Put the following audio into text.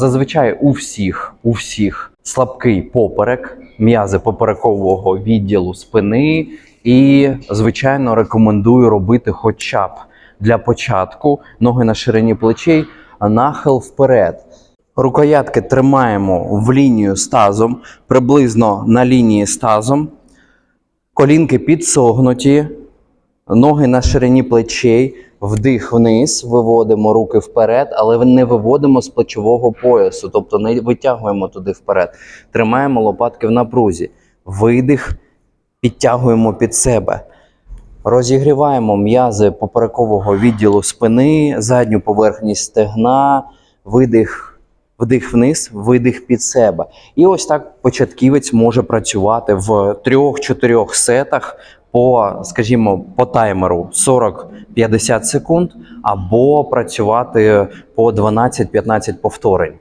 Зазвичай у всіх, у всіх слабкий поперек, м'язи поперекового відділу спини. І, звичайно, рекомендую робити хоча б для початку ноги на ширині плечей, нахил вперед. Рукоятки тримаємо в лінію з тазом, приблизно на лінії з тазом. Колінки підсогнуті, ноги на ширині плечей, вдих вниз, виводимо руки вперед, але не виводимо з плечового поясу, тобто не витягуємо туди вперед. Тримаємо лопатки в напрузі. Видих, підтягуємо під себе. Розігріваємо м'язи поперекового відділу спини, задню поверхність стегна, видих, вдих вниз, видих під себе. І ось так початківець може працювати в трьох-чотирьох сетах по, скажімо, по таймеру 40-50 секунд, або працювати по 12-15 повторень.